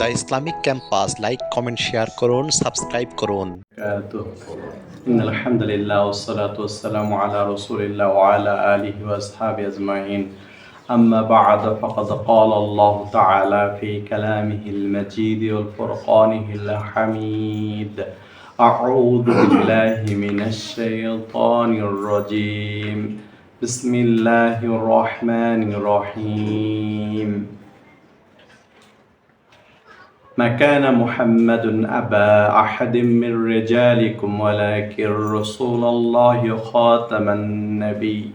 the Islamic campus like comment share করুন subscribe করুন وبركاته إن الحمد لله والصلاة والسلام على رسول الله وعلى آله وأصحابه أجمعين أما بعد فقد قال الله تعالى في كلامه المجيد والفرقانه الحميد أعوذ بالله من الشيطان الرجيم بسم الله الرحمن الرحيم ما كان محمد أبا أحد من رجالكم ولكن رسول الله خاتم النبي.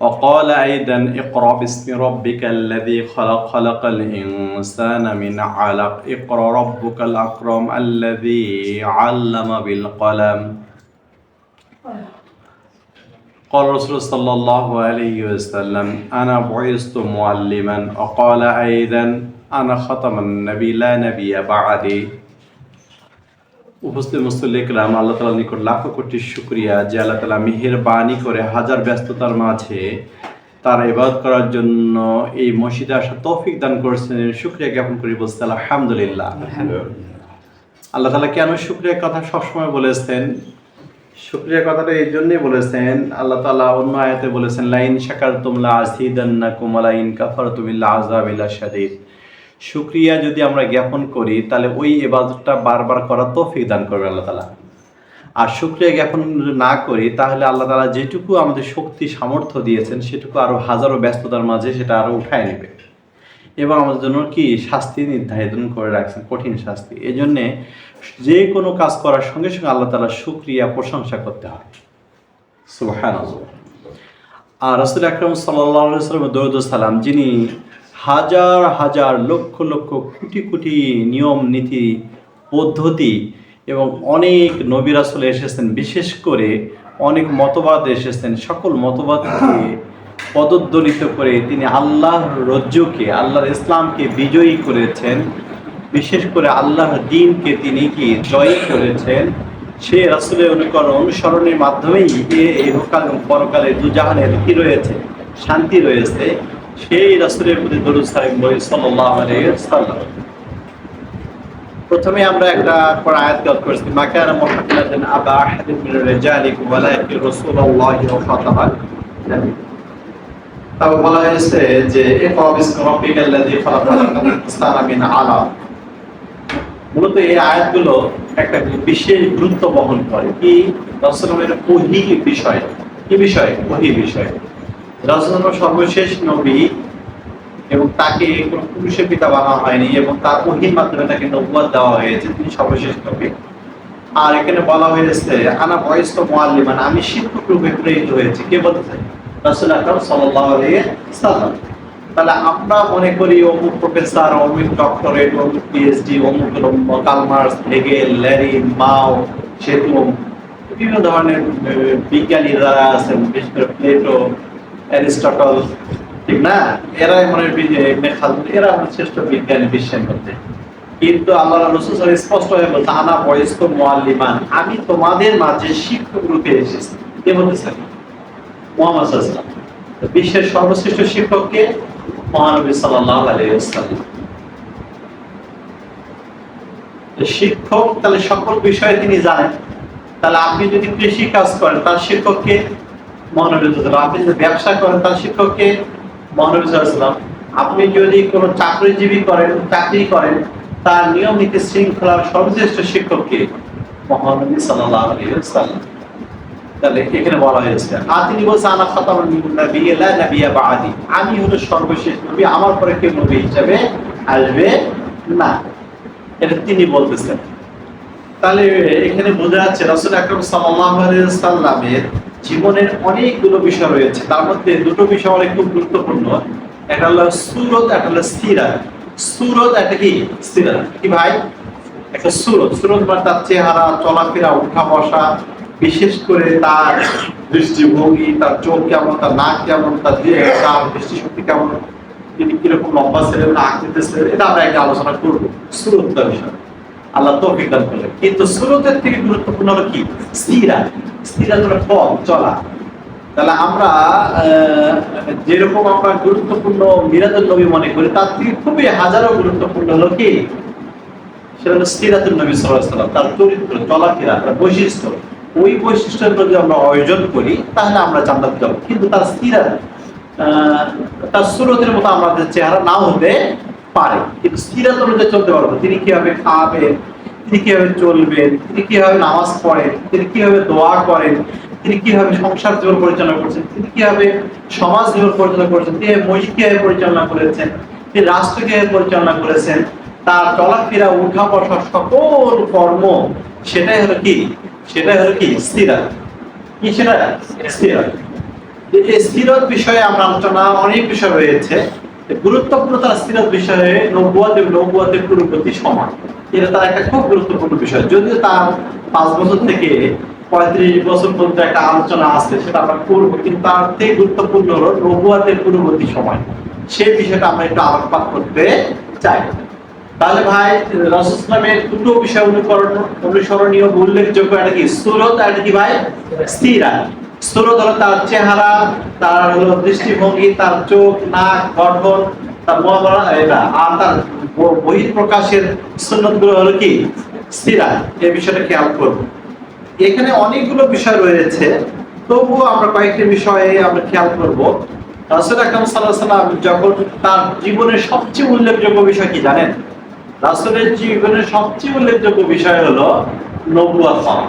وقال أيضا اقرأ باسم ربك الذي خلق خلق الإنسان من علق. اقرأ ربك الأكرم الذي علم بالقلم. قال رسول صلى الله عليه وسلم أنا بعثت معلما وقال أيضا أنا ختم النبي لا نبي بعدي উপস্থিত মুসল্লিকরাম আল্লাহ তালার নিকট লাখো কোটি শুক্রিয়া যে আল্লাহ তালা মেহেরবানি করে হাজার ব্যস্ততার মাঝে তার ইবাদত করার জন্য এই মসজিদে আসা তৌফিক দান করেছেন শুক্রিয়া জ্ঞাপন করি বলতে আলহামদুলিল্লাহ আল্লাহ তালা কেন শুক্রিয়ার কথা সবসময় বলেছেন শুক্রিয়া কথাটা এই জন্যই বলেছেন। আল্লাহ তালা অন্য আয়াতে বলেছেন, লাইন শাকার তুমলা আসিদান্না কুমালাইন কাফার তুমিল্লা আজাবিল্লা শাদিদ। শুক্রিয়া যদি আমরা জ্ঞাপন করি, তাহলে ওই এবাদতটা বারবার করার তৌফিক দান করবে আল্লাহ তালা আর শুক্রিয়া জ্ঞাপন না করি, তাহলে আল্লাহ তালা যেটুকু আমাদের শক্তি, সামর্থ্য দিয়েছেন, সেটুকু আরও হাজারো ব্যস্ততার মাঝে সেটা আরও উঠায় নেবে। এবং আমাদের জন্য কি? শাস্তি নির্ধারিত করে রাখছেন, কঠিন শাস্তি। এই জন্যে যে কোনো কাজ করার সঙ্গে সঙ্গে আল্লাহ তালা শুক্রিয়া, প্রশংসা করতে হয়। আর রসুল আকরম সাল্লাম দৌদ সালাম, যিনি হাজার হাজার লক্ষ লক্ষ কোটি কোটি নিয়ম, নীতি, পদ্ধতি এবং অনেক নবী রাসুল এসেছেন, বিশেষ করে অনেক মতবাদ এসেছেন, সকল মতবাদকে পদদলিত করে তিনি আল্লাহর রজ্জুকে, আল্লাহর ইসলামকে বিজয়ী করেছেন। বিশেষ করে আল্লাহর দিনকে তিনি কি জয়ী করেছেন, সে রাসুলের অনুকরণ অনুসরণের মাধ্যমেই ইহকাল এবং পরকালে দুজাহানের কি রয়েছে, শান্তি রয়েছে, সেই রাসুলের প্রতি দরুদ সাহেব সাল্লাহ সাল্লাম প্রথমে আমরা একটা আয়াত গত করেছি মাকানা মুহাম্মাদান আবা আহাদিন মিন তাও বলা হয়েছে যে মূলত এই আয়াতগুলো একটা বিশেষ গুরুত্ব বহন করে। কি? রাসূলের ওহী বিষয়। কি বিষয়? ওহী বিষয়। রাসূল সর্বশেষ নবী এবং তাকে কোনো পুরুষের পিতা বানা হয়নি এবং তার ওহির মাধ্যমে তাকে নবুয়াদ দেওয়া হয়েছে, তিনি সর্বশেষ নবী। আর এখানে বলা হয়েছে, আনা বয়স্ক মোয়াল্লিমান আমি শিক্ষক রূপে প্রেরিত হয়েছি। কে বলতেছে রাসূল আকরাম আলাইহি সাল্লাম তাহলে আমরা মনে করি অমুক প্রফেসর, অমুক ডক্টরেট অমুক পিএইচডি অমুক কালমার্স হেগেল ল্যারি, মাও, সেতু, বিভিন্ন ধরনের বিজ্ঞানী যারা আছেন, বিশেষ করে প্লেটো, অ্যারিস্টটল, ঠিক না? এরাই মনে হয় এরা হচ্ছে শ্রেষ্ঠ বিজ্ঞানী বিশ্বের মধ্যে। কিন্তু আল্লাহ রসুল স্পষ্ট হয়ে বলছে, আনা বয়স্ক মুআল্লিমান, আমি তোমাদের মাঝে শিক্ষক রূপে এসেছি কে মোহাম্মদ সাল্লাল্লাহু আলাইহি ওয়াসাল্লাম। বিশ্বের সর্বশ্রেষ্ঠ শিক্ষককে মহানবী ওয়াসাল্লাম। শিক্ষক তাহলে সকল বিষয়ে তিনি জানেন। তাহলে আপনি যদি কৃষি কাজ করেন, তার শিক্ষককে আপনি যদি ব্যবসা করেন, তার শিক্ষককে আপনি যদি কোনো চাকরিজীবী করেন, চাকরি করেন, তার নিয়ম নীতি শৃঙ্খলার সর্বশ্রেষ্ঠ শিক্ষককে মহানবী সাল্লাল্লাহু আলাইহি ওয়াসাল্লাম। তাহলে এখানে বলা হয়েছে, আর তিনি বলছে বাদি। আমি হলো সর্বশেষ নবী, আমার পরে কেউ নবী হিসাবে আসবে না। এটা তিনি বলতেছেন। তাহলে এখানে বোঝা যাচ্ছে আকরাম সাল্লামের জীবনের অনেকগুলো বিষয় রয়েছে। তার মধ্যে দুটো বিষয় অনেক খুব গুরুত্বপূর্ণ। একটা হলো সুরত, একটা হলো সিরাত সুরত একটা কি? সিরাত কি ভাই? একটা সুরত। সুরত মানে তার চেহারা, চলাফেরা উঠা বসা বিশেষ করে তার দৃষ্টিভঙ্গি, তার চোখ কেমন, তার নাক কেমন, তার দিয়ে তার দৃষ্টিশক্তি কেমন, তিনি কীরকম লম্বা ছিলেন না আকৃতি ছিলেন, এটা আমরা একটা আলোচনা করব সুরতটা বিষয় আল্লাহ তৌফিক দান করলেন কিন্তু সুরতের থেকে গুরুত্বপূর্ণ হলো কি? স্থিরা স্থিরা হলো পথ চলা। তাহলে আমরা যেরকম আমরা গুরুত্বপূর্ণ মিরাদুল নবী মনে করি, তার থেকে খুবই হাজারো গুরুত্বপূর্ণ হলো কি? সেটা হলো সিরাতুল নবী আলাইহি সাল্লাম তার চরিত্র, চলাফেরা, তার বৈশিষ্ট্য। ওই বৈশিষ্ট্যের যদি আমরা অর্জন করি তাহলে আমরা জান্নাত যাব। কিন্তু তার আহ, তার সুরতের মতো আমাদের চেহারা নাও হতে পারে। কিন্তু সিরাত অনুযায়ী চলতে পারব। তিনি কীভাবে খাবেন তিনি কীভাবে চলবেন তিনি কীভাবে নামাজ পড়েন তিনি কীভাবে দোয়া করেন তিনি কীভাবে সংসার জীবন পরিচালনা করছেন তিনি কীভাবে সমাজ জীবন পরিচালনা করেছেন তিনি মসজিদ কীভাবে পরিচালনা করেছেন তিনি রাষ্ট্র কীভাবে পরিচালনা করেছেন তার চলাফেরা উঠা বসা সকল কর্ম সেটাই হলো কি? সেটাই হলো কি? স্থিরাত কি সেটা? এই স্থিরত বিষয়ে আমরা আলোচনা, অনেক বিষয় রয়েছে। গুরুত্বপূর্ণ তার স্থিরত বিষয়ে এটা তার একটা খুব গুরুত্বপূর্ণ বিষয়। যদিও তার পাঁচ বছর থেকে পঁয়ত্রিশ বছর পর্যন্ত একটা আলোচনা আছে, সেটা আমরা করব। কিন্তু তার থেকে গুরুত্বপূর্ণ হলো নব্বুয়াতের পূর্ববর্তী সময় সেই বিষয়টা আমরা একটু আলোকপাত করতে চাই। তাহলে ভাই রসুল ইসলামের দুটো বিষয় অনুকরণ, অনুসরণীয় উল্লেখযোগ্য একটা কি? সুরত আর কি ভাই? স্থিরা সুরত হলো তার চেহারা, তার হলো দৃষ্টিভঙ্গি, তার চোখ, নাক, গঠন, তার মহাবরা এটা। আর তার বহিঃপ্রকাশের সুন্নতগুলো হলো কি? স্থিরা এই বিষয়টা খেয়াল করব এখানে অনেকগুলো বিষয় রয়েছে। তবুও আমরা কয়েকটি বিষয়ে আমরা খেয়াল করব। রাসুল আকরাম সাল্লাহ সাল্লাম যখন তার জীবনের সবচেয়ে উল্লেখযোগ্য বিষয় কি জানেন? রাসুলের জীবনের সবচেয়ে উল্লেখযোগ্য বিষয় হলো নবুয়াত পাওয়া।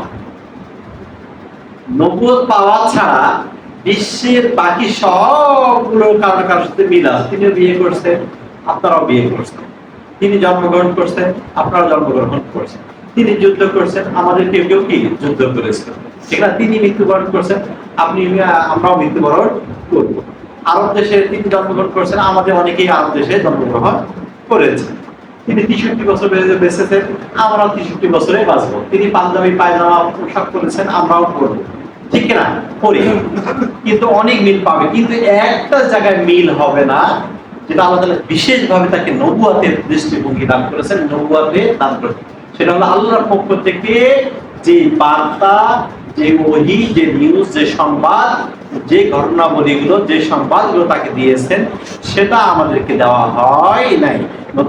নবুয়াত পাওয়া ছাড়া বিশ্বের বাকি সবগুলো কারও কারোর সাথে মিল আছে। তিনি বিয়ে করছেন, আপনারাও বিয়ে করছেন। তিনি জন্মগ্রহণ করছেন, আপনারাও জন্মগ্রহণ করছেন। তিনি যুদ্ধ করছেন, আমাদের কেউ কেউ কি যুদ্ধ ঠিক না? তিনি মৃত্যুবরণ করছেন, আপনি, আমরাও মৃত্যুবরণ করব। আরব দেশে তিনি জন্মগ্রহণ করছেন, আমাদের অনেকেই আরব দেশে জন্মগ্রহণ করেছেন। তিনি তেষট্টি বছর বেঁচে বেঁচেছেন, আমরাও তেষট্টি বছরে বাঁচবো। তিনি পাঞ্জাবি পায়জামা পোশাক করেছেন আমরাও করব ঠিক না করি কিন্তু অনেক মিল পাবে। কিন্তু একটা জায়গায় মিল হবে না, যেটা আল্লাহ তাআলা বিশেষভাবে তাকে নবুয়াতের দৃষ্টিভঙ্গি দান করেছেন, নবুয়াতে দান করেছেন। সেটা হলো আল্লাহর পক্ষ থেকে যে বার্তা যে ওহি যে নিউজ যে সংবাদ, যে ঘটনাবলীগুলো, যে সংবাদগুলো তাকে দিয়েছেন, সেটা আমাদেরকে দেওয়া হয় নাই।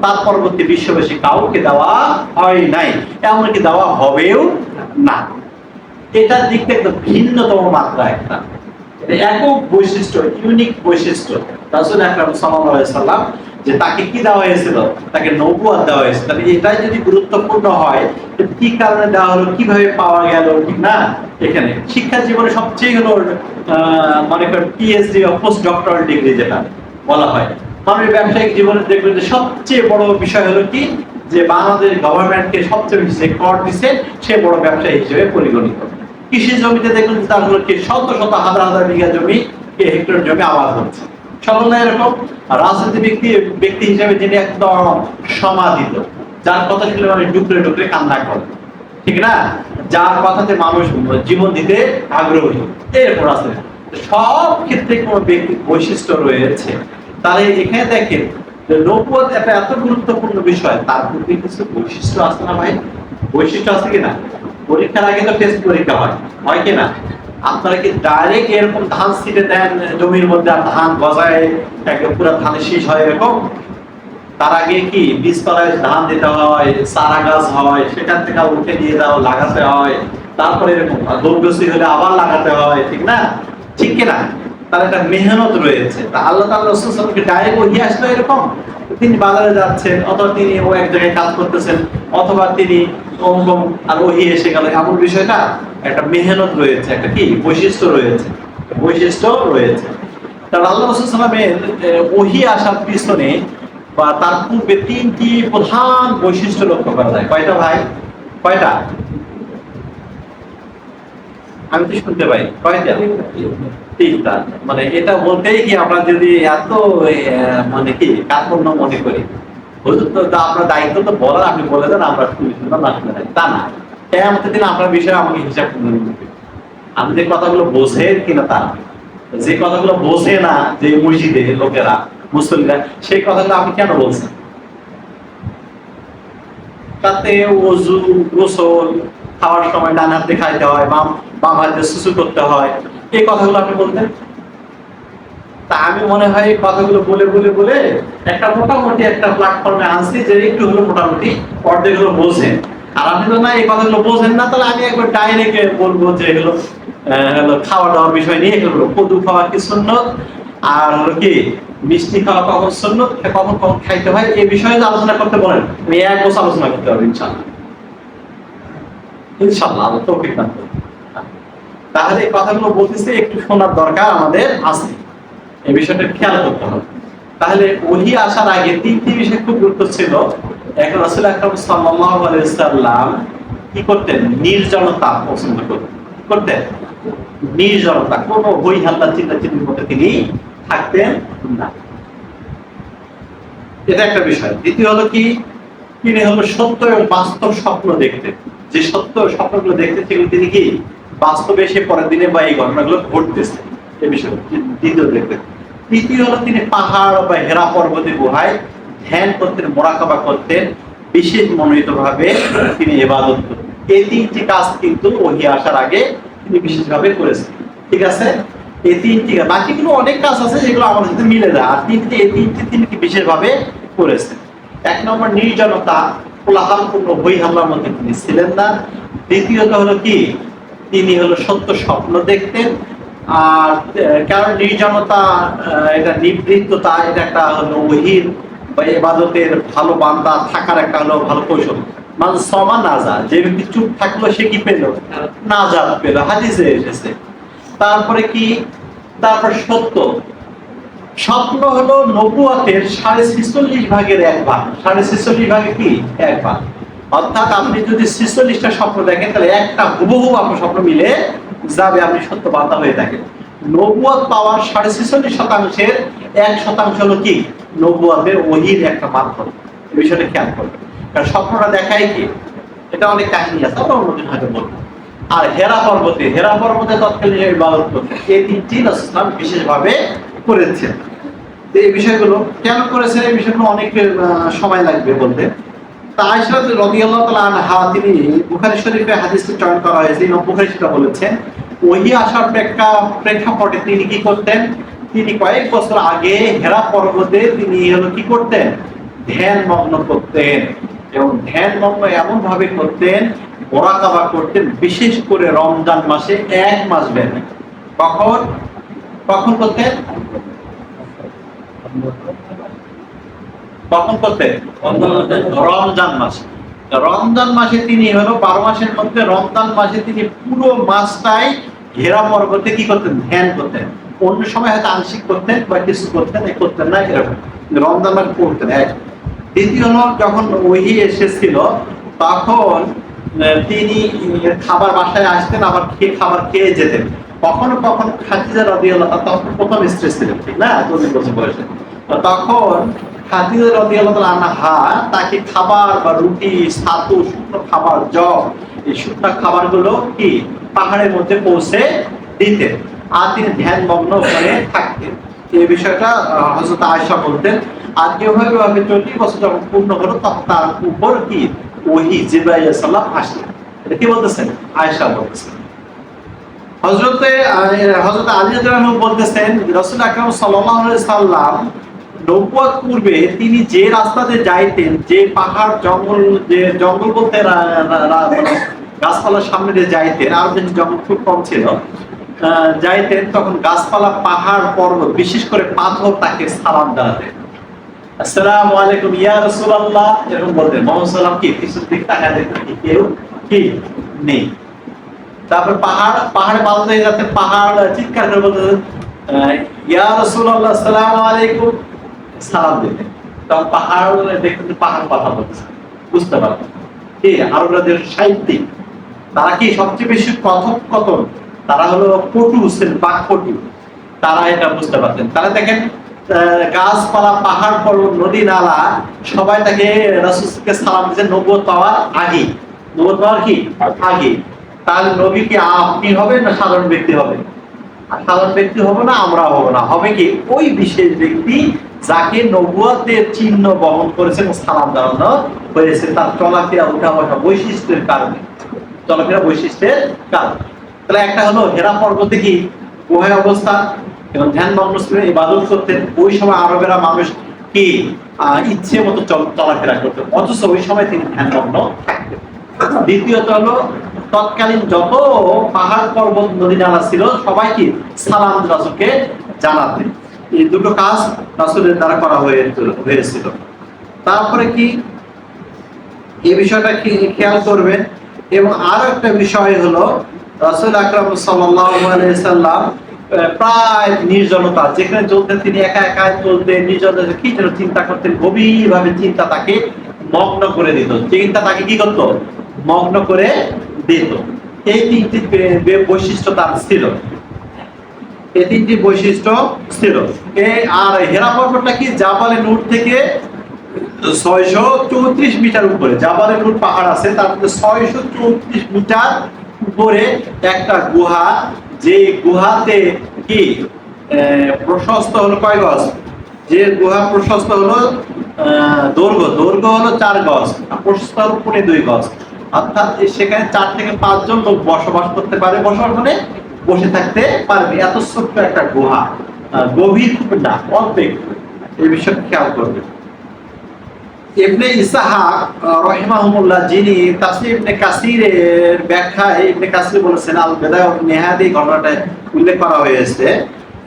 তার পরবর্তী বিশ্ববাসী কাউকে দেওয়া হয় নাই। এমনকি দেওয়া হবেও না। এটার দিক থেকে ভিন্নতম মাত্রা একটা। একক বৈশিষ্ট্য ইউনিক বৈশিষ্ট্য। রাসূল আকরাম সাল্লাম যে তাকে কি দেওয়া হয়েছিল? তাকে নবুয়াত দেওয়া হয়েছিল তাহলে এটাই যদি গুরুত্বপূর্ণ হয় কি কারণে দেওয়া হলো? কীভাবে পাওয়া গেল? ঠিক না? এখানে শিক্ষা জীবনে সবচেয়ে হলো মনে করেন পিএইচডি বা পোস্ট ডক্টরাল ডিগ্রি যেটা বলা হয়। মানুষের ব্যবসায়িক জীবনে দেখবেন যে সবচেয়ে বড় বিষয় হলো কি? যে বাংলাদেশ গভর্নমেন্টকে সবচেয়ে বেশি যে কর দিচ্ছে সে বড় ব্যবসায়ী হিসেবে পরিগণিত। কৃষি জমিতে দেখুন তার হলো কি? শত শত হাজার হাজার বিঘা জমি হেক্টর জমি আবাদ হচ্ছে। এরকম রাজনীতি ব্যক্তি ব্যক্তি হিসেবে যিনি একদম সমাধিত, যার কথা শুনলে মানুষ ডুকরে ডুকরে কান্না করে। ঠিক না? যার কথাতে মানুষ জীবন দিতে আগ্রহী। এরকম রাজনীতি সব ক্ষেত্রে কোনো ব্যক্তি বৈশিষ্ট্য রয়েছে। তাহলে এখানে দেখেন যে নৌপথ একটা এত গুরুত্বপূর্ণ বিষয়, তার প্রতি কিছু বৈশিষ্ট্য আছে না ভাই? বৈশিষ্ট্য আছে কিনা? পরীক্ষার আগে তো টেস্ট পরীক্ষা হয় হয় কিনা? আপনারা কি ডাইরেক্ট এরকম ধান ছিটে দেন, জমির মধ্যে আর ধান গজায় পুরো ধান শেষ হয় এরকম? তার আগে কি বীজতলায় ধান দিতে হয়, চারা গাছ হয়, সেখান থেকে উঠে নিয়ে যাও লাগাতে হয়, তারপরে এরকম দৌড়গসি হলে আবার লাগাতে হয়, ঠিক না? ঠিক কিনা তার একটা মেহনত রয়েছে। তা আল্লাহ আলাইহি ডাইরেক্ট ওহি আসলো এরকম? তিনি বাজারে যাচ্ছেন, অথবা তিনি ও এক জায়গায় কাজ করতেছেন, অথবা তিনি অঙ্গম আর ওহি এসে গেল। এমন বিষয়টা একটা মেহনত রয়েছে, একটা কি? বৈশিষ্ট্য রয়েছে। বৈশিষ্ট্য রয়েছে। তার আল্লাহ রসুল সাল্লামের ওহি আসার পিছনে বা তার পূর্বে তিনটি প্রধান বৈশিষ্ট্য লক্ষ্য করা যায়। কয়টা ভাই? কয়টা? আমি তো শুনতে পাই। কয়টা? তিনটা। মানে এটা বলতেই কি আমরা যদি এত মানে কি কার্পণ্য মনে করি? হুজুর, তো আপনার দায়িত্ব তো বলার, আপনি বলে দেন, আমরা তা না। কেমন দিন আপনার বিষয়ে আমাকে হিসাব যে কথাগুলো কিনা তা যে কথাগুলো বোঝে না যে মসজিদে লোকেরা মুসলিমরা সেই কথাগুলো আপনি কেন বলছেন? তাতে ওজু গোসল, খাওয়ার সময় ডান হাতে খাইতে হয়, বাম বাম হাতে সুসু করতে হয়, এই কথাগুলো আপনি বলতেন? তা আমি মনে হয় এই কথাগুলো বলে বলে বলে একটা মোটামুটি একটা প্ল্যাটফর্মে আনছি যে একটু হলো মোটামুটি অর্ধেক হলো আর আপনি তো না এই কথাগুলো বোঝেন না, তাহলে আমি একবার ডাইরেক্ট বলব যে হলো খাওয়া দাওয়ার বিষয় নিয়ে কদু খাওয়া কি আর কি মিষ্টি খাওয়া কখন কখন কখন খাইতে হয়, এই বিষয়ে আলোচনা করতে বলেন, আমি এক বছর আলোচনা করতে পারব ইনশাল্লাহ ইনশাল্লাহ তৌফিক তাহলে এই কথাগুলো বলতেছে, একটু শোনার দরকার আমাদের আছে। এই বিষয়টা খেয়াল করতে হবে। তাহলে ওহি আসার আগে তিনটি বিষয় খুব গুরুত্ব ছিল। এক, রাসূল আকরাম সাল্লাল্লাহু আলাইহি সাল্লাম কি করতেন? নির্জনতা পছন্দ করতেন। করতেন? নির্জনতা, কোনো হই হাল্লা চিন্তা চিন্তির মধ্যে তিনি থাকতেন না। এটা একটা বিষয়। দ্বিতীয় হলো কি? তিনি হলো সত্য এবং বাস্তব স্বপ্ন দেখতেন যে সত্য স্বপ্নগুলো দেখতেন সেগুলো তিনি কি? বাস্তবে এসে পরের দিনে বা এই ঘটনাগুলো ঘটতেছে। এ বিষয়ে দ্বিতীয় দেখতেন তৃতীয় হলো তিনি পাহাড় বা হেরা পর্বতে গুহায় ধ্যান করতেন, মোরাকাবা করতেন, বিশেষ মনোনীত ভাবে তিনি এবাদত করতেন। এই তিনটি কাজ কিন্তু ওহি আসার আগে তিনি বিশেষভাবে করেছেন। ঠিক আছে? এই তিনটি বাকিগুলো অনেক কাজ আছে যেগুলো আমাদের সাথে মিলে যায়। আর তিনটি, এই তিনটি তিনি বিশেষভাবে করেছেন? এক নম্বর নির্জনতা কোলাহলপূর্ণ বই হামলার মধ্যে তিনি ছিলেন না। দ্বিতীয়ত হলো কি? তিনি হলো সত্য স্বপ্ন দেখতেন আর কারণ নির্জনতা এটা নিবৃত্ততা এটা একটা হলো ওহির বা এবাদতের ভালো বান্দা, থাকার একটা হলো ভালো কৌশল। মানে সমা যে ব্যক্তি চুপ থাকল, সে কি পেল? পেল, হাদিসে এসেছে। তারপরে কি? তারপর সত্য। স্বপ্ন হলো নবুয়াতের সাড়ে ছিচল্লিশ ভাগের এক ভাগ। সাড়ে ছিচল্লিশ ভাগে কি? এক ভাগ। অর্থাৎ আপনি যদি ছিচল্লিশটা স্বপ্ন দেখেন, তাহলে একটা হুবহু আপনার স্বপ্ন মিলে যাবে আপনি সত্য বার্তা হয়ে থাকেন নবুয়াত পাওয়ার সাড়ে ছিচল্লিশ শতাংশের এক শতাংশ হলো কি? নবুয়াতের ওহির একটা মাধ্যম। এই বিষয়টা খেয়াল করবেন কারণ স্বপ্নটা দেখায় কি? এটা অনেক কাহিনী আছে, আমরা অন্যদিন হয়তো বলব। আর হেরা পর্বতে হেরা পর্বতে তৎকালীন ইবাদত করতেন এই তিনটি ইসলাম বিশেষভাবে করেছেন। এই বিষয়গুলো কেন করেছেন? এই বিষয়গুলো অনেক সময় লাগবে বলতে। তা আয়সা রাদিয়াল্লাহু তাআলা আনহা, তিনি বুখারী শরীফে চয়ন করা হয়েছে বুখারী সেটা বলেছেন। ওহি আসার প্রেক্ষা প্রেক্ষাপটে তিনি কি করতেন? তিনি কয়েক বছর আগে হেরা পর্বতে তিনি হলো কি করতেন? ধ্যান মগ্ন করতেন এবং ধ্যান মগ্ন এমন ভাবে করতেন মোরাকাবা করতেন, বিশেষ করে রমজান মাসে এক মাস ব্যাপী। কখন? কখন করতেন? কখন করতেন রমজান মাসে। রমজান মাসে তিনি হলো বারো মাসের মধ্যে, রমজান মাসে তিনি পুরো মাসটাই ঘেরা পর্বতে কি করতেন? ধ্যান করতেন। অন্য সময় হয়তো আংশিক করতেন, বা কিছু করতেন করতেন না, এরকম। রমজান মাসে করতেন এক দ্বিতীয় হলো, যখন ওহি এসেছিল, তখন তিনি খাবার বাসায় আসতেন, আবার খেয়ে, খাবার খেয়ে যেতেন। কখনো কখনো রাদিয়াল্লাহু তাআলা তখন প্রথম স্ত্রী ছিলেন, ঠিক না? চল্লিশ বছর বয়সে। তখন তাকে খাবার বা রুটি, ছাতু, শুকনো খাবার, জব, এই শুকনো খাবারগুলো কি? পাহাড়ের মধ্যে পৌঁছে দিতেন। আর তিনি ধ্যান মগ্ন হয়ে থাকতেন। এই বিষয়টা হজরত আয়সা বলতেন আর যেভাবে ভাবে চল্লিশ বছর যখন পূর্ণ হলো, তখন তার উপর কি? ওহি জিব্রাইল সাল্লাম আসলেন এটা কি বলতেছেন? আয়সা বলতেছেন। হজরতে হজরত আলী বলতেছেন, রাসূল আকরাম সাল্লাম নবুয়ত পূর্বে তিনি যে রাস্তাতে যাইতেন, যে পাহাড়, জঙ্গল, যে জঙ্গল বলতে মানে গাছপালার সামনে দিয়ে যাইতেন, আর জঙ্গল খুব কম ছিল যাইতেন, তখন গাছপালা, পাহাড়, পর্বত, বিশেষ করে পাথর তাকে সালাম বলতেন। তারপর পাহাড় চিৎকার করে বলতে ইয়া রাসূলুল্লাহ, আসসালামু আলাইকুম। সালাম দিতেন তখন পাহাড় দেখতেন পাহাড় কথা বলছে। বুঝতে পারতেন কি? আরবরাদের সাহিত্যিক, তারা কি সবচেয়ে বেশি কথোপকথন তারা হলো পটু ছিলেন বাক তারা এটা বুঝতে পারতেন তারা দেখেন গাছপালা, পাহাড় পর্বত নদী, নালা, সবাই তাকে রাসূলকে সালাম দিয়েছেন নবুয়ত পাওয়ার আগে। নবুয়ত পাওয়ার কি? আগে। তাহলে নবী কি আপনি হবেন না সাধারণ ব্যক্তি হবে সাধারণ ব্যক্তি হবে না আমরা হব না। হবে কি? ওই বিশেষ ব্যক্তি যাকে নবুয়াতের চিহ্ন বহন করেছেন জানানো হয়েছে তার চলাফেরা উঠা বসা বৈশিষ্ট্যের কারণে। চলাফেরা বৈশিষ্ট্যের কারণে। তাহলে একটা হলো হেরা পর্বতে কি গুহায় অবস্থান এবং ধ্যান ছিলেন ইবাদত করতেন। ওই সময় আরবেরা মানুষ কি ইচ্ছে মতো চল- চলাফেরা করতেন অথচ ওই সময় তিনি ধ্যান মগ্ন দ্বিতীয়ত হলো তৎকালীন যত পাহাড় পর্বত, নদী, নালা ছিল, সবাইকে সালাম জানাতেন। এই দুটো কাজ রাসুলের দ্বারা করা হয়েছিল। তারপরে কি? এই বিষয়টা খেয়াল করবেন এবং আরও একটা বিষয় হলো, রাসুল আকরাম সাল্লাম প্রায় নির্জনতা, যেখানে চলতেন তিনি একা একা চলতেন, নির্জনতা কি যেন চিন্তা করতেন গভীর ভাবে চিন্তা তাকে মগ্ন করে দিত। চিন্তা তাকে কি করতো? মগ্ন করে দিত। এই তিনটি বৈশিষ্ট্য তার ছিল। এই তিনটি বৈশিষ্ট্য ছিল এই আর হেরা পর্বতটা কি? জাবালে নূর থেকে ছয়শো চৌত্রিশ মিটার উপরে। জাবালে নূর পাহাড় আছে, তার মধ্যে ছয়শো চৌত্রিশ মিটার উপরে একটা গুহা। যে গুহাতে কি? প্রশস্ত হলো কয় গজ? যে গুহা প্রশস্ত হলো দৈর্ঘ্য। দৈর্ঘ্য হলো চার গজ প্রশস্ত হলো পনেরো দুই গজ। অর্থাৎ সেখানে চার থেকে পাঁচজন লোক বসবাস করতে পারে। বসবাস মানে বসে থাকতে পারবে। এত ছোট্ট একটা গুহা গভীর খুব না এই বিষয়টা খেয়াল করবে। রহিমাহুমুল্লাহ, যিনি কাসিরের ব্যাখ্যায় কাসির বলেছেন, আল বেদায় এই ঘটনাটা উল্লেখ করা হয়েছে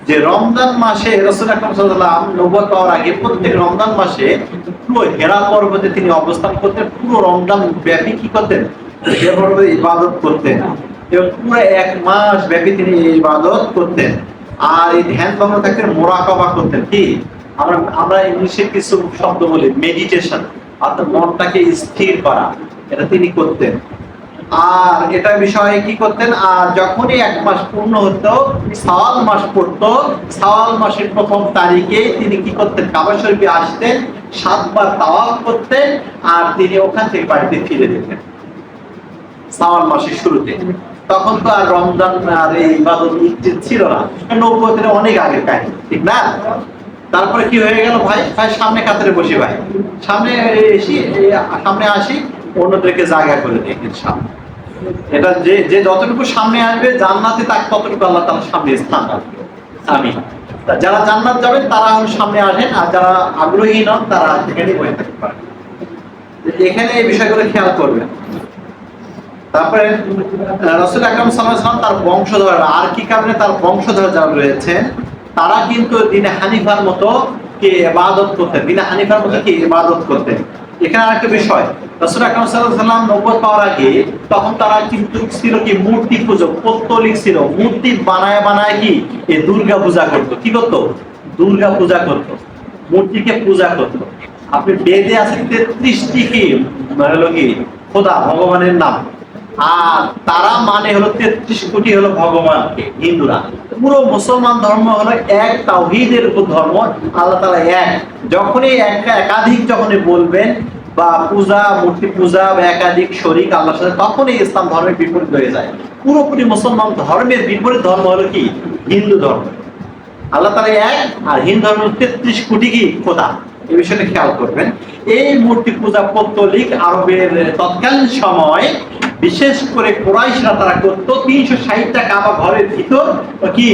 যে, রমজান মাসে রাসূল আকরাম নবুয়ত পাওয়ার আগে প্রত্যেক রমজান মাসে পুরো হেরা পর্বতে তিনি অবস্থান করতেন, পুরো রমজান ব্যাপী কি করতেন? হেরা পর্বতে ইবাদত করতেন। এবং পুরো এক মাস ব্যাপী তিনি ইবাদত করতেন। আর এই ধ্যান থাকতেন করতেন। কি? আমরা আমরা ইংলিশে কিছু শব্দ বলি মেডিটেশন অর্থাৎ মনটাকে স্থির করা। এটা তিনি করতেন। আর এটা বিষয়ে কি করতেন? আর যখনই এক মাস পূর্ণ হতো মাস মাসের প্রথম তারিখে তিনি কি করতেন? কাবা শরীফে আসতেন, সাতবার তাওয়াফ করতেন, আর তিনি ওখান থেকে বাড়িতে ফিরে যেতেন। সাওয়াল মাসের শুরুতে। তখন তো আর রমজান আর এই ইবাদত টিদ ছিল না। নৌকতের অনেক আগের কাহিনী, ঠিক না? তারপরে কি হয়ে গেল ভাই? ভাই, সামনে কাতারে বসি ভাই। সামনে এসি সামনে আসি, অন্যদেরকে জায়গা করে দিই সামনে এটা যে যে যতটুকু সামনে আসবে, জান্নাতে তার ততটুকু আল্লাহ তার সামনে স্থান আমি যারা জান্নাত যাবেন, তারা এখন সামনে আসেন, আর যারা আগ্রহী নন, তারা সেখানে বসে থাকতে পারেন। এখানে এই বিষয়গুলো খেয়াল করবেন। তারপরে রসুল আকরম সাল্লাম তার বংশধর, আর কি কারণে তার বংশধর যারা রয়েছেন তারা কিন্তু দিনে হানিফার মতো কি ইবাদত করতেন, দিনে হানিফার মতো কি ইবাদত করতেন। এখানে আরেকটা বিষয়, রসুল আকরম সাল্লাম নব্বত পাওয়ার আগে তখন তারা কিন্তু ছিল কি মূর্তি পুজো, পত্তলিক ছিল, মূর্তি বানায় বানায় কি এই দুর্গা পূজা করতো। কি করতো? দুর্গা পূজা করতো, মূর্তিকে পূজা করতো। আপনি বেদে আছে তেত্রিশটি কি হলো কি, খোদা, ভগবানের নাম। আর তারা মানে হলো তেত্রিশ কোটি হলো ভগবানকে, হিন্দুরা। পুরো মুসলমান ধর্ম হলো এক উপর ধর্ম, আল্লাহ তাআলা এক। যখনই একাধিক যখনই বলবেন বা পূজা, মূর্তি পূজা বা একাধিক শরিক আল্লাহর সাথে, তখনই ইসলাম ধর্মের বিপরীত হয়ে যায়। পুরোপুরি মুসলমান ধর্মের বিপরীত ধর্ম হলো কি? হিন্দু ধর্ম। আল্লাহ তালা এক, আর হিন্দু ধর্ম তেত্রিশ কোটি কি? খোদা। এই বিষয়টা খেয়াল করবেন। এই মূর্তি পূজা আরবের তৎকালীন সময় বিশেষ করে কোরাইশরা তারা তিনশো ষাটটা কাবা ঘরের ভিতর কি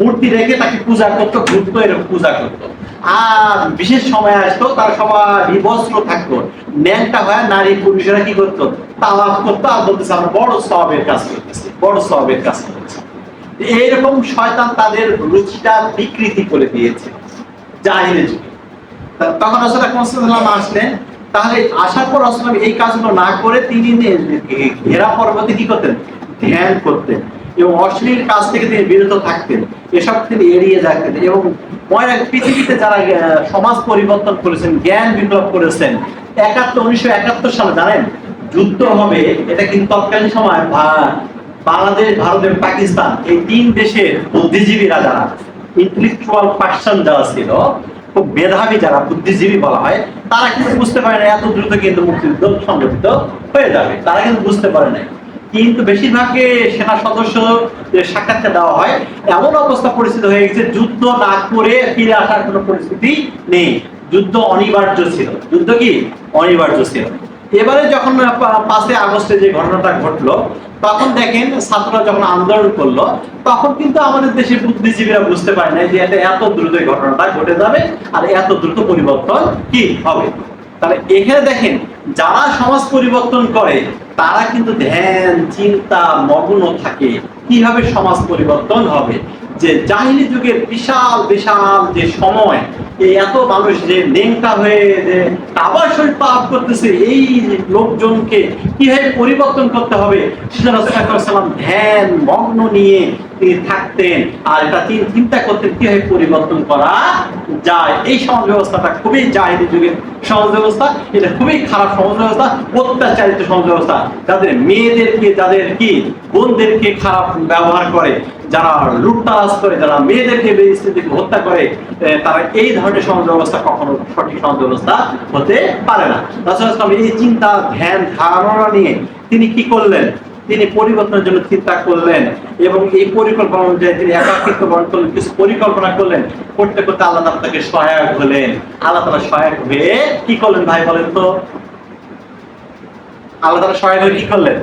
মূর্তি রেখে তাকে পূজা করতো এরকম পূজা করতো। আর বিশেষ সময় আসতো, তারা সবাই বিবস্ত্র থাকতো। ন্যাংটা হয় নারী পুরুষেরা কি করতো? তালাপ করতো আর বলতেছে, আমরা বড় সবের কাজ করতেছি, বড় সবের কাজ করতেছি। এইরকম শয়তান তাদের রুচিটা বিকৃতি করে দিয়েছে। যুগে। তখন আসলে আকরাম আসলেন, তাহলে আসার পর আসলে এই কাজগুলো না করে তিনি ঘেরা পর্বতে কি করতেন? ধ্যান করতেন। এবং অশ্লীল কাজ থেকে তিনি বিরত থাকতেন। এসব তিনি এড়িয়ে যাতেন এবং ময় পৃথিবীতে যারা সমাজ পরিবর্তন করেছেন, জ্ঞান বিপ্লব করেছেন, একাত্তর, উনিশশো একাত্তর সালে জানেন, যুদ্ধ হবে, এটা কিন্তু তৎকালীন সময় বাংলাদেশ, ভারত এবং পাকিস্তান, এই তিন দেশের বুদ্ধিজীবীরা যারা ইন্টেলেকচুয়াল পার্সন যারা ছিল খুব মেধাবী যারা বুদ্ধিজীবী বলা হয়, তারা কিন্তু বুঝতে পারে না এত দ্রুত কিন্তু মুক্তিযুদ্ধ সংগঠিত হয়ে যাবে। তারা কিন্তু বুঝতে পারে না কিন্তু বেশিরভাগকে সেনা সদস্য সাক্ষাৎকার দেওয়া হয়। এমন অবস্থা পরিস্থিতি হয়ে গেছে, যুদ্ধ না করে ফিরে আসার কোনো পরিস্থিতি নেই। যুদ্ধ অনিবার্য ছিল। যুদ্ধ কি? অনিবার্য ছিল। এবারে যখন পাঁচই আগস্টে যে ঘটনাটা ঘটলো, তখন দেখেন ছাত্ররা যখন আন্দোলন করল, তখন কিন্তু আমাদের দেশের বুদ্ধিজীবীরা বুঝতে পারে না যে এটা এত দ্রুত ঘটনাটা ঘটে যাবে আর এত দ্রুত পরিবর্তন কি হবে। তাহলে এখানে দেখেন, যারা সমাজ পরিবর্তন করে, তারা কিন্তু ধ্যান, চিন্তা, মগ্ন থাকে। কীভাবে সমাজ পরিবর্তন হবে? যে জাহিলি যুগের বিশাল বিশাল যে সময়, এই এত মানুষ যে নেংটা হয়ে যে আবার শরীর পাপ করতেছে, এই লোকজনকে কীভাবে পরিবর্তন করতে হবে? সাল্লাম ধ্যান, মগ্ন নিয়ে তিনি থাকতেন। আর এটা তিনি চিন্তা করতেন কীভাবে পরিবর্তন করা যায়। এই সমাজ ব্যবস্থাটা খুবই জাহিলি যুগের সমাজ ব্যবস্থা। এটা খুবই খারাপ সমাজ ব্যবস্থা, অত্যাচারিত সমাজ ব্যবস্থা। যাদের মেয়েদেরকে, যাদের কি, বোনদেরকে খারাপ ব্যবহার করে যারা লুটতারাজ করে, যারা মেয়েদেরকে স্ত্রীদেরকে হত্যা করে তারা এই ধরনের সমাজ ব্যবস্থা কখনো সঠিক সমাজ ব্যবস্থা হতে পারে না। রাসূল এই চিন্তা, ধ্যান, ধারণা নিয়ে তিনি কি করলেন? তিনি পরিবর্তনের জন্য চিন্তা করলেন এবং এই পরিকল্পনা অনুযায়ী তিনি একাকৃত বরণ করলেন, কিছু পরিকল্পনা করলেন। করতে করতে আল্লাহ তাআলা তাকে সহায়ক হলেন। আল্লাহ তাআলা সহায়ক হয়ে কি করলেন ভাই বলেন তো? আল্লাহ তাআলা সহায়ক হয়ে কি করলেন?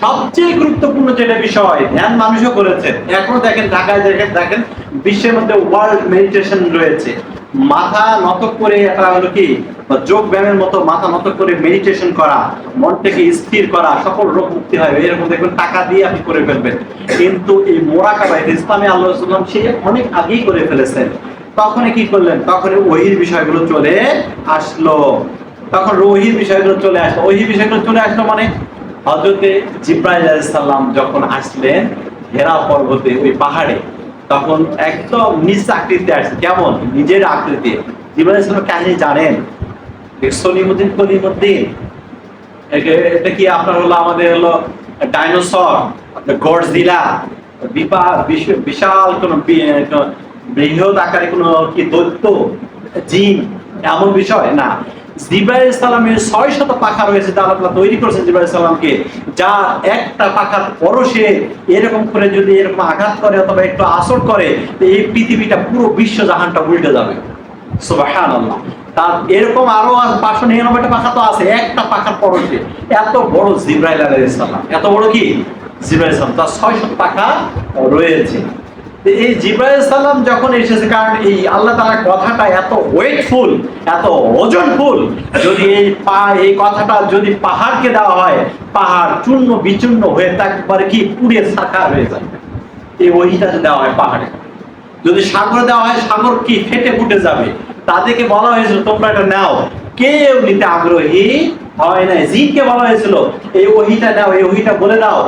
সবচেয়ে গুরুত্বপূর্ণ যেটা বিষয়, ধ্যান মানুষও করেছে। এখনও দেখেন, ঢাকায় দেখেন দেখেন, বিশ্বের মধ্যে ওয়ার্ল্ড মেডিটেশন রয়েছে। মাথা নত করে একটা হলো কি? যোগ ব্যায়ামের মতো মাথা নত করে মেডিটেশন করা মনটাকে স্থির করা, সকল রোগ মুক্তি হয়। এরকম দেখবেন, টাকা দিয়ে আপনি করে ফেলবেন। কিন্তু এই মোরাকাবা এটা ইসলামে আল্লাহ সাল্লাম সে অনেক আগেই করে ফেলেছেন। তখন কি করলেন? তখন ওহির বিষয়গুলো চলে আসলো। তখন রোহির বিষয়গুলো চলে আসলো। ওহি বিষয়গুলো চলে আসলো মানে হজরতে জিব্রাইল যখন আসলেন হেরা পর্বতে, ওই পাহাড়ে, তখন একদম নিজ আকৃতিতে আসছে কেমন? নিজের আকৃতি। জিব্রাইল সাল্লাম কাহিনী জানেন? সলিমুদ্দিন কলিমুদ্দিন এটা কি আপনার হলো, আমাদের হলো ডাইনোসর গডজিলা বিশাল কোন বৃহৎ আকারে কোন কি দৈত্য, জিন, এমন বিষয়? না। জিব্রাইল ছয় শত পাখা রয়েছে যা আল্লাহ তৈরি যা একটা পাখার পরশে এরকম করে যদি এরকম আঘাত করে অথবা একটু আসর করে এই পৃথিবীটা পুরো বিশ্ব জাহানটা উল্টে যাবে। সুবহানাল্লাহ। তার এরকম আরও পাঁচশো নিরানব্বইটা পাখা তো আছে, একটা পাখার পরশে এত বড় জিব্রাইল আলাইহিস সালাম। এত বড় কি? জিব্রাইল তার ছয় শত পাখা রয়েছে। এই জিব্রাইল সালাম যখন এসেছে, কারণ এই আল্লাহ কথাটা এত ওয়েটফুল, এত ওজনফুল, যদি এই পা, এই কথাটা যদি পাহাড়কে দেওয়া হয়, পাহাড় চূর্ণ বিচূর্ণ হয়ে কি পুড়ে হয়ে যায়। এই ওহিটা দেওয়া হয় পাহাড়ে। যদি সাগর দেওয়া হয়, সাগর কি ফেটে ফুটে যাবে? তাদেরকে বলা হয়েছিল, তোমরা এটা নাও। কেউ নিতে আগ্রহী হয় নাই। জিনকে বলা হয়েছিল, এই ওহিটা নাও, এই ওহিটা বলে দাও।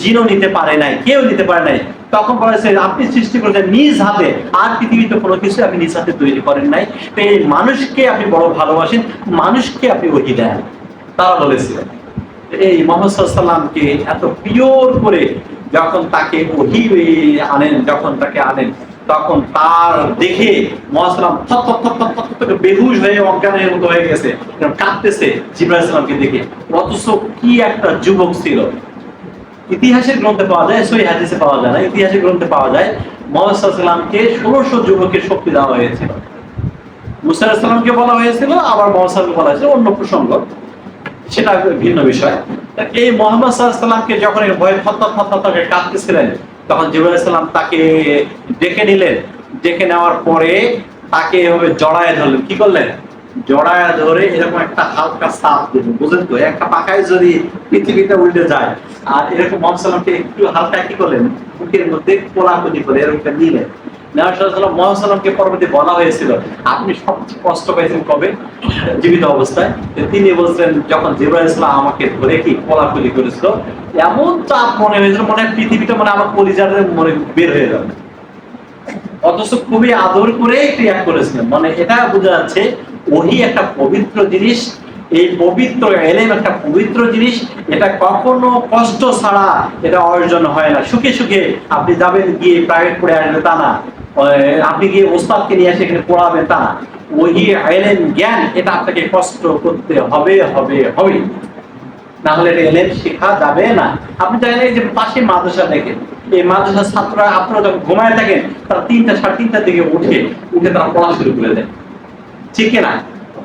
জিনও নিতে পারে নাই, কেউ নিতে পারে নাই। তখন বলা হয়েছে, আপনি সৃষ্টি করেছেন নিজ হাতে। আর পৃথিবীতে কোনো কিছু আপনি নিজ হাতে তৈরি করেন নাই। তো এই মানুষকে আপনি বড় ভালোবাসেন, মানুষকে আপনি ওহি দেন। তারা বলেছিলেন এই মোহাম্মদ সাল্লামকে এত পিওর করে যখন তাকে ওহি আনেন, যখন তাকে আনেন, তখন তার দেখে মহাসালাম বেহুশ হয়ে অজ্ঞানের মতো হয়ে গেছে। কাঁদতেছে জিব্রাইল সালামকে দেখে। অথচ কি একটা যুবক ছিল। ইতিহাসের গ্রন্থে পাওয়া যায় সই হাদিসে পাওয়া যায় না। ইতিহাসের গ্রন্থে পাওয়া যায়, মোহাম্মদ সাল্লামকে ষোলোশো যুবকের শক্তি দেওয়া হয়েছিল। মুসা সাল্লামকে বলা হয়েছিল, আবার মোহাম্মদ বলা হয়েছিল অন্য প্রসঙ্গ। সেটা ভিন্ন বিষয়। এই মোহাম্মদ সাল্লামকে যখন ভয়ে থত্তর করে কাঁদতেছিলেন, তখন জিবরাইল সাল্লাম তাকে ডেকে নিলেন। ডেকে নেওয়ার পরে তাকে এভাবে জড়ায় ধরলেন। কি করলেন? জড়ায় ধরে এরকম একটা হালকা সাপ দিলেন বুঝলেন তো? একটা পাখায় যদি পৃথিবীটা উল্টে যায়, আর এরকম মোহাম্মদ সাল্লামকে একটু হালকা কি করলেন? বুকের মধ্যে কোলাকুলি করে এরকম নিলেন। সাল্লামকে পরবর্তী বলা হয়েছিল, আপনি কষ্ট পাইছেন কবে? জীবিত অবস্থায়। তিনি বলছেন যখন জিব্রাইল ইসলাম আমাকে ধরে কি কোলাকুলি করেছিল, এমন চাপ মনে হয়েছিল, মনে হয় পৃথিবীটা মানে আমার পরিচার মনে বের হয়ে যাবে অথচ খুবই আদর করে ক্রিয়া করেছিলেন। মানে এটা বোঝা যাচ্ছে ওহি একটা পবিত্র জিনিস, এই পবিত্র এলেম একটা পবিত্র জিনিস, এটা কখনো কষ্ট ছাড়া এটা অর্জন হয় না। সুখে সুখে আপনি যাবেন গিয়ে প্রাইভেট পড়ে আসবে তা না। আপনি গিয়ে ওস্তাদকে নিয়ে এসে এখানে পড়াবেন, তা না। ওহি এলেম, জ্ঞান, এটা আপনাকে কষ্ট করতে হবে হবে হবে। না হলে এটা এলেম শেখা যাবে না। আপনি জানেন যে পাশে মাদ্রাসা দেখেন, এই মাদ্রাসার ছাত্ররা, আপনারা যখন ঘুমায় থাকেন, তারা তিনটা, সাড়ে তিনটার দিকে উঠে উঠে তারা পড়া শুরু করে দেয়। ঠিক কিনা?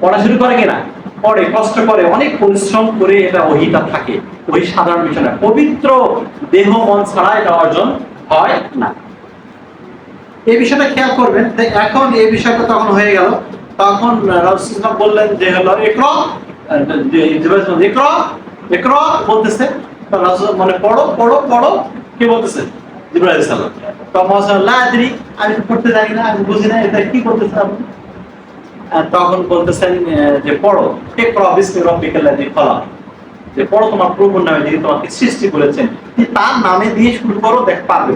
পড়া শুরু করে কিনা? পরে কষ্ট করে, অনেক পরিশ্রম করে এটা ওহিটা থাকে। ওই সাধারণ বিষয় পবিত্র দেহ মন ছাড়া এটা অর্জন হয় না। এই বিষয়টা খেয়াল করবেন এখন এই বিষয়টা তখন হয়ে গেল। তখন বললেন যে হলো বলতেছে। মানে পড়ো পড়ো পড়ো, কি বলতেছে? আমি পড়তে জানি না, আমি বুঝি না, এটা কি করতেছেন আপনি? তখন বলতেছেন আহ, যে পড়ো ইকরা বিসমি রাব্বিকাল্লাযী খলাক যে পড়ো তোমার প্রভুর নামে যিনি তোমাকে সৃষ্টি করেছেন তুমি তার নামে দিয়ে শুরু করো দেখ পারবে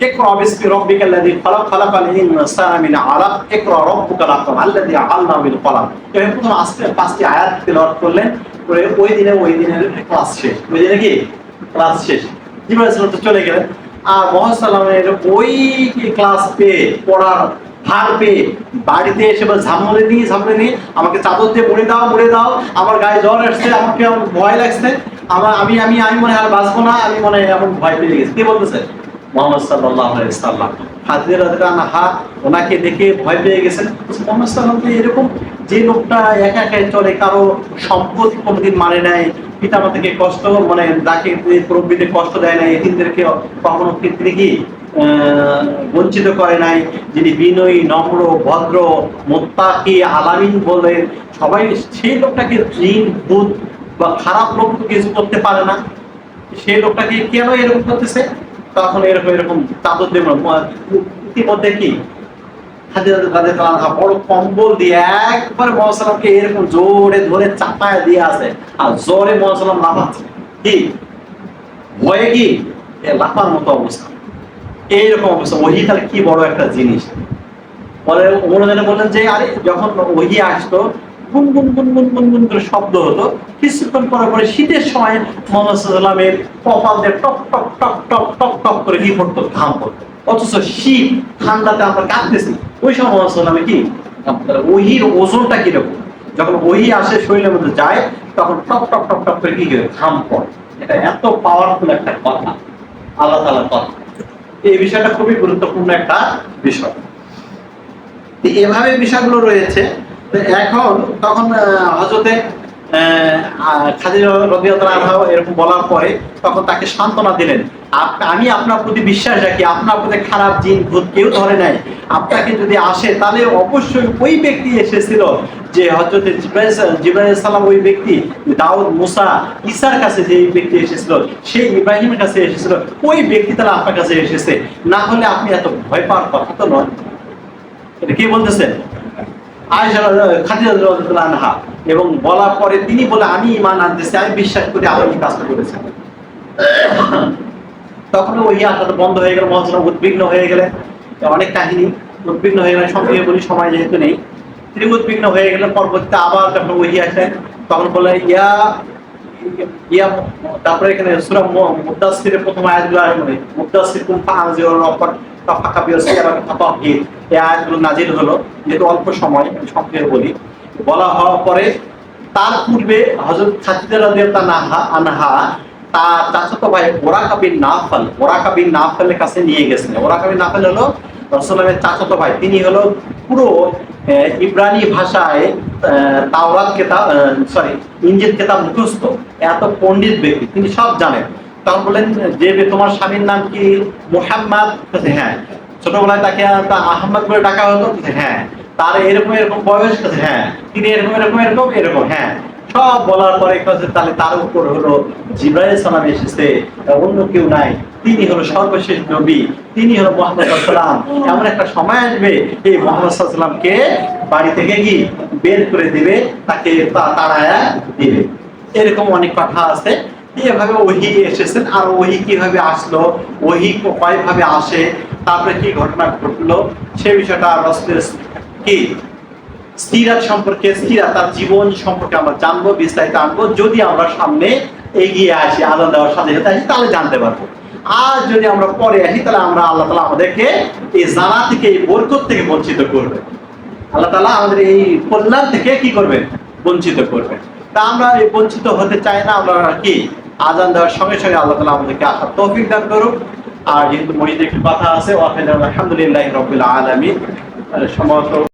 اقرأ باسم ربك الذي خلق خلق الإنسان من علق اقرأ ربك الأكرم الذي علم بالقلم এভাবে প্রথম আস্তে পাঁচটি আয়াত তেলাওয়াত করলেন করে ওই দিনে ওই দিনের ক্লাস শেষ ওই দিনে কি ক্লাস শেষ জিবরাইল সালাম তো চলে গেলেন আর মোহাম্মদ সাল্লামের ওই ক্লাস পেয়ে পড়ার ভার পেয়ে বাড়িতে এসে বা ঝামলে নিয়ে ঝামলে নিয়ে আমাকে চাদর দিয়ে দাও দাও। আমার গায়ে জ্বর আসছে, আমাকে ভয় লাগছে। আমার, আমি আমি আমি মনে আর বাঁচবো না, আমি মনে হয় এমন ভয় পেয়ে গেছি। কি মোহাম্মদ সাল্লাহ হাজির ওনাকে দেখে ভয় পেয়ে গেছেন। মোহাম্মদ সাল্লাম তো এরকম যে লোকটা একা একাই চলে, কারও সম্পদ কোনোদিন মানে নেয় পিতামাতাকে কষ্ট মানে যাকে প্রবৃত্তি কষ্ট দেয় না এদিনদেরকে কখনো তিনি কি বঞ্চিত করে নাই, যিনি বিনয়ী, নম্র, ভদ্র, মোত্তাকি, আলামিন বলে সবাই সেই লোকটাকে জিন ভূত বা খারাপ লোক কিছু করতে পারে না। সেই লোকটাকে কেন এরকম করতেছে? তখন এরকম এরকম চাদর ইতিমধ্যে কি? বড় কম্বল দিয়ে একবারে মহাসালামকে এরকম জোরে ধরে চাপায় দিয়ে আছে। আর জোরে মহাসালাম লাফাচ্ছে। কি? ভয়ে কি? লাফার মতো অবস্থা। এইরকম অবস্থা। ওহি তাহলে কি বড় একটা জিনিস? বললেন যে, আরে, যখন ওহি আসতো, গুন গুন গুন গুন গুন গুন করে শব্দ হতো, কিছুক্ষণ পরে পরে শীতের সময় মোহাম্মদ সাল্লামের কপাল দিয়ে টক টক টক টক টক টক করে কি পড়তো ঘাম পড়তো অথচ শীত ঠান্ডাতে আমরা কাঁদতেছি। ওই সময় মোহাম্মদ কি? ওহির ওজনটা কীরকম? যখন ওহি আসে, শরীরের মধ্যে যায়, তখন টক টক টক টক করে কি ঘাম পড়ে। এটা এত পাওয়ারফুল একটা কথা। আল্লাহ তাআলার কথা। এই বিষয়টা খুবই গুরুত্বপূর্ণ একটা বিষয়। এভাবে বিষয়গুলো রয়েছে। এখন তখন হজরতে এরকম বলার পরে তখন তাকে সান্ত্বনা দিলেন। আমি আপনার প্রতি বিশ্বাস রাখি, আপনার প্রতি খারাপ জিন, ভূত কেউ ধরে নাই। আপনাকে যদি আসে, তাহলে অবশ্যই ওই ব্যক্তি এসেছিল যে হজরত জিব্রাইল সালাম ওই ব্যক্তি, দাউদ, মুসা, ঈসার কাছে যে ব্যক্তি এসেছিল সেই ইব্রাহিমের কাছে এসেছিল, ওই ব্যক্তি তাহলে আপনার কাছে এসেছে। না হলে আপনি এত ভয় পাওয়ার কথা তো নয়। এটা কি বলতেছেন আনহা এবং বলার পরে তিনি বলে, আমি ইমান আনতেছি, আমি বিশ্বাস করি এই কাজটা করেছেন। তখন ওই আশাটা বন্ধ হয়ে গেল মহাজন উদ্বিগ্ন হয়ে গেলে অনেক কাহিনী উদ্বিগ্ন হয়ে গেলে সঙ্গে বলি, সময় যেহেতু নেই। তিনি উদ্বিগ্ন হয়ে গেলেন পরবর্তীতে আবার যখন ওই আসেন তখন বললেন ইয়া ইয়া, তারপরে এখানে সূরা প্রথম আয়াতগুলো মানে তাফাকা বিয়াসিরা তাতাহির এই আয়াতগুলো নাজিল হলো, যেহেতু অল্প সময় বলি। বলা হওয়ার পরে, তার পূর্বে হযরত খাদিজা রাদিয়াল্লাহু আনহা তার চাচাতো ভাই ওরাকা বিন নাফাল নাফালের কাছে নিয়ে গেছেন। ওরাকা বিন নাফাল হলো রাসূলের চাচাতো ভাই, তিনি হলো পুরো ইব্রানি ভাষায় তাওরাত কেতাব সরি ইঞ্জিল কেতাব মুখস্থ। এত পণ্ডিত ব্যক্তি, তিনি সব জানেন। তখন বললেন, যে তোমার স্বামীর নাম কি মোহাম্মদ? হ্যাঁ। ছোটবেলায় তাকে আহম্মদ বলে ডাকা হতো হ্যাঁ। তার এরকম এরকম বয়স হ্যাঁ। তিনি এরকম এরকম এরকম এরকম হ্যাঁ। সব বলার পরে তাহলে তার উপর হলো জিব্রাইল সালাম এসেছে অন্য কেউ নাই। তিনি হলো সর্বশেষ নবী, তিনি হলো মোহাম্মদ সাল্লাম এমন একটা সময় আসবে, এই মোহাম্মদ সাল্লামকে বাড়ি থেকে কি বের করে দিবে, তাকে তাড়ায়া দিবে। এরকম অনেক কথা আছে। এভাবে ওহি এসেছেন, আর ওহি কীভাবে আসলো, ওহি কয়ভাবে আসে, তারপরে কি ঘটনা ঘটলো, সে বিষয়টা রসের কি? সিরাত সম্পর্কে সিরাত তার জীবন সম্পর্কে আমরা জানব, বিস্তারিত আনব। যদি আমরা সামনে এগিয়ে আসি আলাদা দেওয়ার সাথে সাথে আসি, তাহলে জানতে পারব। আর যদি আমরা পরে আসি, তাহলে আমরা আল্লাহ তালা আমাদেরকে এই জানা থেকে, এই বরকত থেকে বঞ্চিত করবে। আল্লাহ তালা আমাদের এই কল্যাণ থেকে কি করবে? বঞ্চিত করবে। তা আমরা এই বঞ্চিত হতে চাই না, আমরা কি আজান দেওয়ার সঙ্গে সঙ্গে আল্লাহ তালা আমাদেরকে আসার তৌফিক দান করুক। আর যেহেতু মহিদের একটু কথা আছে আলহামদুলিল্লাহ রবিল আলমী সম্ভবত